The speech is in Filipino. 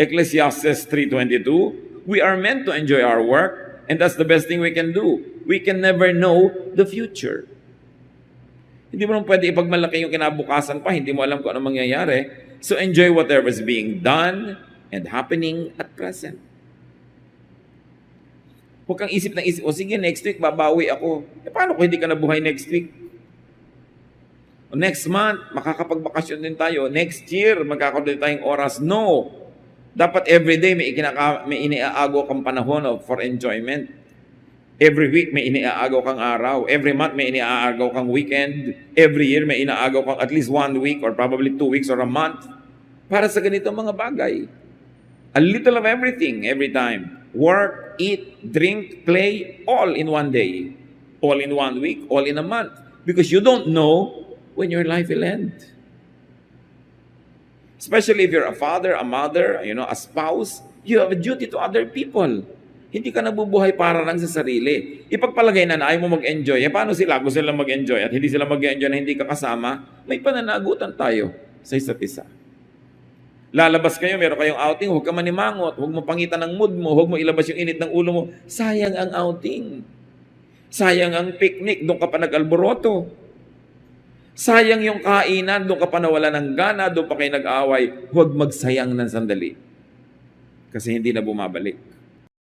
Ecclesiastes 3.22, we are meant to enjoy our work and that's the best thing we can do. We can never know the future. Hindi mo naman pwede ipagmalaki yung kinabukasan pa, hindi mo alam kung ano mangyayari. So enjoy whatever is being done and happening at present. Huwag kang isip ng isip, o sige, next week babawi ako. E paano kung hindi ka nabuhay next week? O next month, makakapagbakasyon din tayo. Next year, magkakaroon din tayong oras. No. Dapat everyday may, ikinaka, may iniaago kang panahon of, for enjoyment. Every week may iniaagaw kang araw. Every month may iniaagaw kang weekend. Every year may inaagaw kang at least one week or probably two weeks or a month para sa ganito mga bagay. A little of everything every time. Work, eat, drink, play, all in one day. All in one week, all in a month. Because you don't know when your life will end. Especially if you're a father, a mother, you know, a spouse, you have a duty to other people. Hindi ka nabubuhay para lang sa sarili. Ipagpalagay na na ayaw mo mag-enjoy. Eh, paano sila? Gusto sila mag-enjoy at hindi sila mag-enjoy na hindi ka kasama? May pananagutan tayo sa isa't isa. Lalabas kayo, meron kayong outing, huwag ka manimangot, huwag mo pangitan ng mood mo, huwag mo ilabas yung init ng ulo mo. Sayang ang outing. Sayang ang picnic, doon ka pa nag-alboroto. Sayang yung kainan, doon ka pa nawala ng gana, doon pa kayo nag-away. Huwag magsayang ng sandali. Kasi hindi na bumabalik.